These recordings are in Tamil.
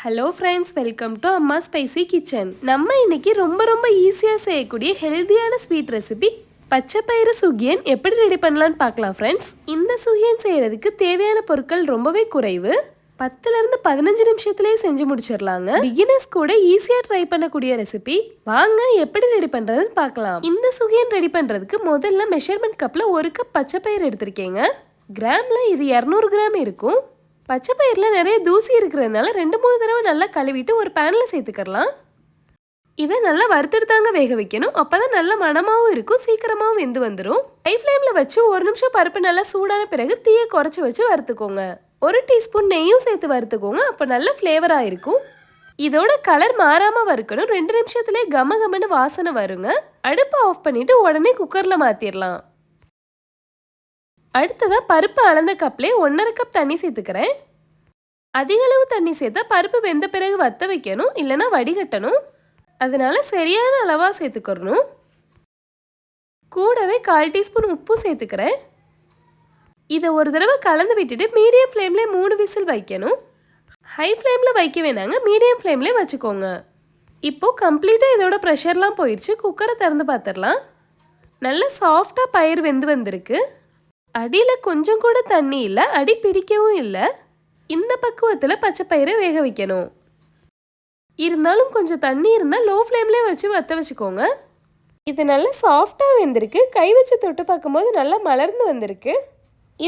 Hello friends welcome to Amma spicy kitchen நம்ம இன்னைக்கு ரொம்ப ரொம்ப ஈஸியாக செய்யக்கூடிய ஹெல்தியான ஸ்வீட் ரெசிபி பச்சை பயிறு சுகியன் எப்படி ரெடி பண்ணலான்னு பார்க்கலாம் ஃப்ரெண்ட்ஸ் இந்த சுகியன் செய்யறதுக்கு தேவையான பொருட்கள் ரொம்பவே குறைவு. பத்துல இருந்து பதினஞ்சு நிமிஷத்துலயே செஞ்சு முடிச்சிடலாங்க. பிகினர்ஸ் கூட ஈஸியா ட்ரை பண்ணக்கூடிய ரெசிபி வாங்க எப்படி ரெடி பண்றதுன்னு பார்க்கலாம். இந்த சுகியன் ரெடி பண்றதுக்கு முதல்ல மெஷர்மெண்ட் கப்ல ஒரு கப் பச்சை பயிர் எடுத்திருக்கேங்க. கிராம்ல இது இரநூறு கிராம் இருக்கும். பச்சை பயிரில் நிறைய தூசி இருக்கிறதுனால ரெண்டு மூணு தடவை நல்லா கழுவிட்டு ஒரு பேனில் சேர்த்துக்கலாம் இதை நல்லா வறுத்தெடுத்தாங்க வேக வைக்கணும். அப்போ தான் நல்ல மணமாகவும் இருக்கும் சீக்கிரமாகவும் வெந்து வந்துடும் ஹை ஃப்ளேமில் வச்சு ஒரு நிமிஷம் பருப்பு நல்லா சூடான பிறகு தீயை குறைச்சி வச்சு வறுத்துக்கோங்க. ஒரு டீஸ்பூன் நெய்யும் சேர்த்து வறுத்துக்கோங்க அப்போ நல்ல ஃப்ளேவராக இருக்கும். இதோட கலர் மாறாமல் வறுக்கணும். ரெண்டு நிமிஷத்துலேயே கம கமன்னு வாசனை வருங்க. அடுப்பை ஆஃப் பண்ணிவிட்டு உடனே குக்கரில் மாற்றிடலாம் அடுத்ததாக பருப்பு அளந்த கப்லேயே ஒன்றரை கப் தண்ணி சேர்த்துக்கிறேன். அதிகளவு தண்ணி சேர்த்தா பருப்பு வெந்த பிறகு வத்த வைக்கணும் இல்லைன்னா வடிகட்டணும். அதனால சரியான அளவாக சேர்த்துக்கிறணும். கூடவே கால் டீஸ்பூன் உப்பு சேர்த்துக்கிறேன். இதை ஒரு தடவை கலந்து விட்டுட்டு மீடியம் ஃப்ளேமில் மூணு விசில் வைக்கணும். ஹை ஃப்ளேமில் வைக்க வேணாங்க மீடியம் ஃப்ளேம்லேயே வச்சுக்கோங்க. இப்போது கம்ப்ளீட்டாக இதோட ப்ரெஷர்லாம் போயிடுச்சு குக்கரை திறந்து பார்த்துடலாம். நல்ல சாஃப்டாக பயிர் வெந்து வந்திருக்கு. அடியில் கொஞ்சம் கூட தண்ணி இல்லை அடி பிடிக்கவும் இல்லை. இந்த பக்குவத்தில் பச்சை பயிரை வேக வைக்கணும். இருந்தாலும் கொஞ்சம் தண்ணி இருந்தால் லோ ஃப்ளேம்லேயே வச்சு வத்த வச்சுக்கோங்க. இது நல்லா சாஃப்டாக வெந்திருக்கு. கை வச்சு தொட்டு பார்க்கும்போது நல்லா மலர்ந்து வந்திருக்கு.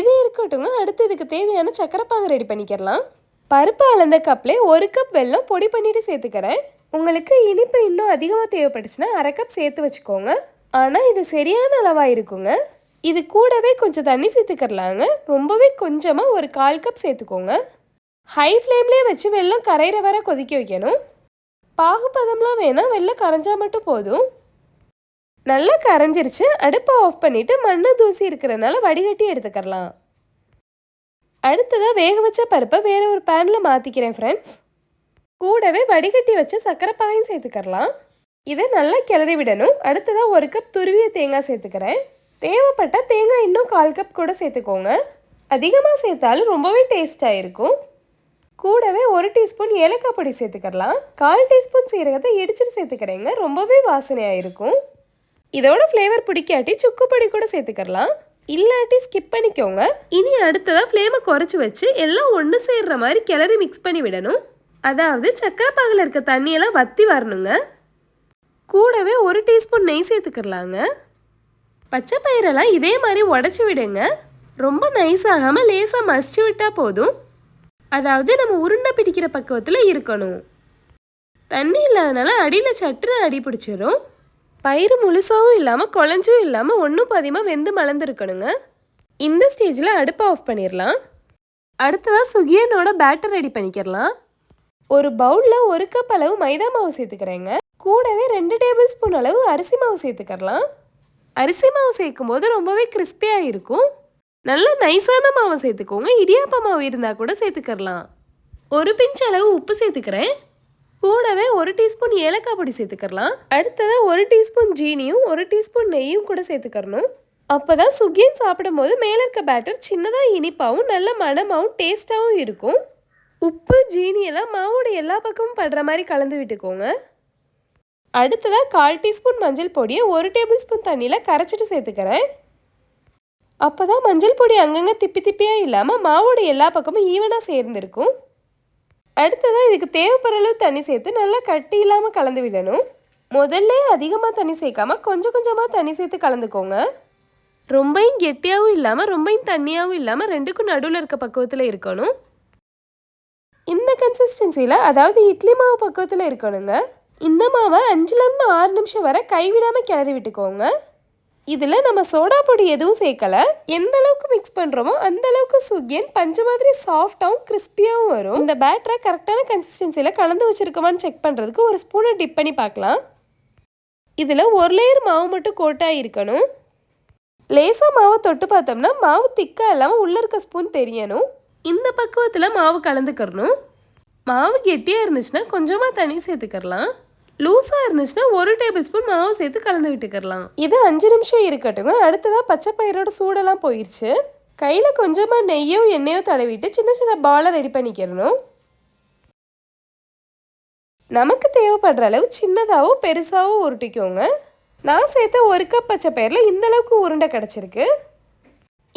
இது இருக்கட்டுங்க. அடுத்து இதுக்கு தேவையான சக்கரைப்பாகு ரெடி பண்ணிக்கிறலாம். பருப்பு அளந்த கப்லே ஒரு கப் வெல்லம் பொடி பண்ணிட்டு சேர்த்துக்கிறேன். உங்களுக்கு இனிப்பு இன்னும் அதிகமாக தேவைப்பட்டுச்சுன்னா அரை கப் சேர்த்து வச்சுக்கோங்க. ஆனால் இது சரியான அளவாக இருக்குங்க. இது கூடவே கொஞ்சம் தண்ணி சேர்த்துக்கிறலாங்க. ரொம்பவே கொஞ்சமாக ஒரு கால் கப் சேர்த்துக்கோங்க. ஹை ஃப்ளேம்லேயே வச்சு வெள்ளம் கரையிற வர கொதிக்க வைக்கணும். பாகுபதம்லாம் வேணாம் வெள்ளம் கரைஞ்சா மட்டும் போதும். நல்லா கரைஞ்சிருச்சு. அடுப்பை ஆஃப் பண்ணிவிட்டு மண் தூசி இருக்கிறனால வடிகட்டி எடுத்துக்கிறலாம். அடுத்ததாக வேக வச்ச பருப்பை வேறு ஒரு பேனில் மாற்றிக்கிறேன் ஃப்ரெண்ட்ஸ் கூடவே வடிகட்டி வச்ச சர்க்கரை பாகையும் சேர்த்துக்கிறலாம். இதை நல்லா கிளறி விடணும். அடுத்ததாக ஒரு கப் துருவிய தேங்காய் சேர்த்துக்கிறேன். தேவைப்பட்டால் தேங்காய் இன்னும் கால் கப் கூட சேர்த்துக்கோங்க. அதிகமாக சேர்த்தாலும் ரொம்பவே டேஸ்டாக இருக்கும். கூடவே ஒரு டீஸ்பூன் ஏலக்காய் பொடி சேர்த்துக்கலாம். கால் டீஸ்பூன் சீரகத்தை இடிச்சிட்டு சேர்த்துக்கிறேங்க. ரொம்பவே வாசனையாக இருக்கும். இதோட ஃப்ளேவர் பிடிக்காட்டி சுக்கு பொடி கூட சேர்த்துக்கலாம். இல்லாட்டி ஸ்கிப் பண்ணிக்கோங்க. இனி அடுத்ததாக ஃப்ளேமை குறைச்சி வச்சு எல்லாம் ஒன்று சேர்ற மாதிரி கிளறி மிக்ஸ் பண்ணி விடணும். அதாவது சக்கரை பாகில் இருக்க தண்ணியெல்லாம் வத்தி வரணுங்க. கூடவே ஒரு டீஸ்பூன் நெய் சேர்த்துக்கிறலாங்க பச்சை பயிரெல்லாம் இதே மாதிரி உடச்சி விடுங்க. ரொம்ப நைஸ் ஆகாமல் லேசாக மசிச்சு விட்டால் போதும். அதாவது நம்ம உருண்டை பிடிக்கிற பக்குவத்தில் இருக்கணும். தண்ணி இல்லாதனால அடியில் சட்டுன்னு அடி பிடிச்சிரும். பயிறு முழுசாகவும் இல்லாமல் குழஞ்சும் இல்லாமல் ஒன்றும் பாதியமாக வெந்து மலர்ந்துருக்கணுங்க. இந்த ஸ்டேஜில் அடுப்பை ஆஃப் பண்ணிடலாம் அடுத்ததாக சுகியனோட பேட்டர் ரெடி பண்ணிக்கிறலாம். ஒரு பவுலில் ஒரு கப் அளவு மைதா மாவு சேர்த்துக்கிறேங்க. கூடவே ரெண்டு டேபிள் ஸ்பூன் அளவு அரிசி மாவு சேர்த்துக்கிறலாம். அரிசி மாவு சேர்க்கும் போது ரொம்பவே கிறிஸ்பியாக இருக்கும். நல்ல நைஸான மாவை சேர்த்துக்கோங்க. இடியாப்ப மாவு இருந்தால் கூட சேர்த்துக்கரலாம் ஒரு பிஞ்ச் அளவு உப்பு சேர்த்துக்கிறேன். கூடவே ஒரு டீஸ்பூன் ஏலக்காய் பொடி சேர்த்துக்கிறலாம். அடுத்ததாக ஒரு டீஸ்பூன் ஜீனியும் ஒரு டீஸ்பூன் நெய்யும் கூட சேர்த்துக்கறணும். அப்போ தான் சுகியன் சாப்பிடும்போது மேலே இருக்க பேட்டர் சின்னதாக இனிப்பாகவும் நல்ல மணமாகவும் டேஸ்ட்டாகவும் இருக்கும். உப்பு ஜீனி எல்லாம் மாவோட எல்லா பக்கமும் படுற மாதிரி கலந்து விட்டுக்கோங்க. அடுத்ததாக கால் டீஸ்பூன் மஞ்சள் பொடியை ஒரு டேபிள் ஸ்பூன் தண்ணியில் கரைச்சிட்டு சேர்த்துக்கிறேன். அப்போ தான் மஞ்சள் பொடி அங்கங்கே திப்பி திப்பியாக இல்லாமல் மாவோட எல்லா பக்கமும் ஈவனாக சேர்ந்துருக்கும். அடுத்ததாக இதுக்கு தேவைப்படுற அளவு தண்ணி சேர்த்து நல்லா கட்டி இல்லாமல் கலந்து விடணும். முதல்ல அதிகமாக தண்ணி சேர்க்காம கொஞ்சம் கொஞ்சமாக தண்ணி சேர்த்து கலந்துக்கோங்க. ரொம்பையும் கெட்டியாகவும் இல்லாமல் ரொம்பையும் தண்ணியாகவும் இல்லாமல் ரெண்டுக்கும் நடுவில் இருக்க பக்குவத்தில் இருக்கணும். இந்த கன்சிஸ்டன்சியில் அதாவது இட்லி மாவு பக்குவத்தில் இருக்கணுங்க. இந்த மாவை அஞ்சுலேருந்து ஆறு நிமிஷம் வரை கைவிடாமல் கிளறி விட்டுக்கோங்க. இதில் நம்ம சோடா பொடி எதுவும் சேர்க்கலை. எந்த அளவுக்கு மிக்ஸ் பண்ணுறோமோ அந்த அளவுக்கு சுகியன் பஞ்சு மாதிரி சாஃப்டாகவும் கிறிஸ்பியாகவும் வரும். இந்த பேட்டரை கரெக்டான கன்சிஸ்டன்சியில் கலந்து வச்சுருக்கோமான்னு செக் பண்ணுறதுக்கு ஒரு ஸ்பூனை டிப் பண்ணி பார்க்கலாம். இதில் ஒரு லேயர் மாவு மட்டும் கோட்டாக இருக்கணும் லேசாக மாவை தொட்டு பார்த்தோம்னா மாவு திக்காக இல்லாமல் உள்ளே இருக்க ஸ்பூன் தெரியணும். இந்த பக்குவத்தில் மாவு கலந்துக்கிறணும். மாவு கெட்டியாக இருந்துச்சுன்னா கொஞ்சமாக தண்ணி சேர்த்துக்கிறலாம். லூஸாக இருந்துச்சுன்னா ஒரு டேபிள் ஸ்பூன் மாவு சேர்த்து கலந்து விட்டுக்கிறலாம் இது அஞ்சு நிமிஷம் இருக்கட்டுங்க. அடுத்ததாக பச்சை பயிரோட சூடெல்லாம் போயிடுச்சு கையில் கொஞ்சமாக நெய்யோ எண்ணெயோ தடவிட்டு சின்ன சின்ன பாலை ரெடி பண்ணிக்கிறணும் நமக்கு தேவைப்படுற அளவு சின்னதாகவோ பெருசாகவோ உருட்டிக்கோங்க. நான் சேர்த்த ஒரு கப் பச்சை பயிரில் இந்த அளவுக்கு உருண்டை கிடச்சிருக்கு.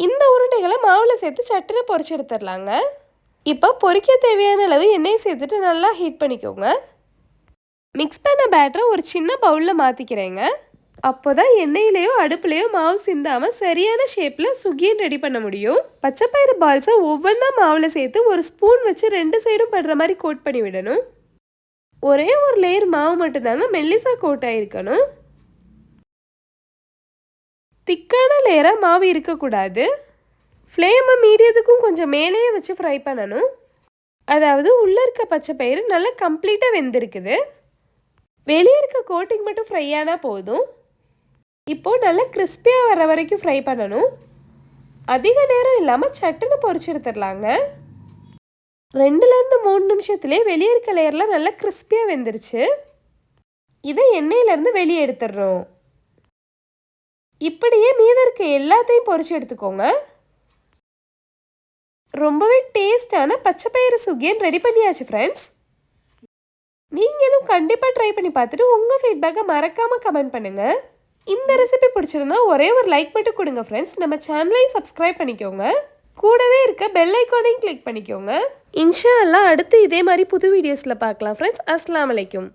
இந்த உருண்டைகளை மாவில் சேர்த்து சட்டுன்னு பொறிச்சு எடுத்துடலாங்க. இப்போ பொறிக்க தேவையான அளவு எண்ணெயை சேர்த்துட்டு நல்லா ஹீட் பண்ணிக்கோங்க. மிக்ஸ் பண்ண பேட்டரை ஒரு சின்ன பவுலில் மாற்றிக்கிறேங்க அப்போ தான் எண்ணெயிலையோ அடுப்புலையோ மாவு சிந்தாமல் சரியான ஷேப்பில் சுகியன் ரெடி பண்ண முடியும். பச்சைப்பயிறு பால்ஸை ஒவ்வொன்றா மாவில் சேர்த்து ஒரு ஸ்பூன் வச்சு ரெண்டு சைடும் படுற மாதிரி கோட் பண்ணி விடணும். ஒரே ஒரு லேயர் மாவு மட்டும்தாங்க மெல்லிசா கோட் ஆகிருக்கணும் திக்கான லேயராக மாவு இருக்கக்கூடாது. ஃப்ளேமை மீடியத்துக்கும் கொஞ்சம் மேலேயே வச்சு ஃப்ரை பண்ணணும். அதாவது உள்ளே இருக்க பச்சை பயிறு நல்லா கம்ப்ளீட்டாக வெந்திருக்குது. வெளியே இருக்க கோட்டிங் மட்டும் ஃப்ரை ஆனால் போதும். இப்போது நல்லா கிறிஸ்பியாக வர வரைக்கும் ஃப்ரை பண்ணணும். அதிக நேரம் இல்லாமல் சட்டுன்னு பொரிச்சு எடுத்துடலாங்க. ரெண்டுலேருந்து மூணு நிமிஷத்துலேயே வெளியே இருக்க லேயரில் நல்லா கிறிஸ்பியாக வெந்துருச்சு. இதை எண்ணெயிலேருந்து வெளியே எடுத்துடுறோம். இப்படியே மீதம் இருக்க எல்லாத்தையும் பொறிச்சு எடுத்துக்கோங்க. ரொம்பவே டேஸ்டான பச்சை பயிறு சுகியன் ரெடி பண்ணியாச்சு ஃப்ரெண்ட்ஸ் நீங்களும் கண்டிப்பாக ட்ரை பண்ணி பார்த்துட்டு உங்கள் ஃபீட்பேக்கை மறக்காமல் கமெண்ட் பண்ணுங்கள் இந்த ரெசிபி பிடிச்சிருந்தா ஒரே ஒரு லைக் மட்டும் கொடுங்க ஃப்ரெண்ட்ஸ் நம்ம சேனலையும் சப்ஸ்கிரைப் பண்ணிக்கோங்க. கூடவே இருக்க பெல் ஐக்கானையும் கிளிக் பண்ணிக்கோங்க. இன்ஷா அல்லா அடுத்து இதே மாதிரி புது வீடியோஸில் பார்க்கலாம் ஃப்ரெண்ட்ஸ் அஸ்லாம் வலைக்கும்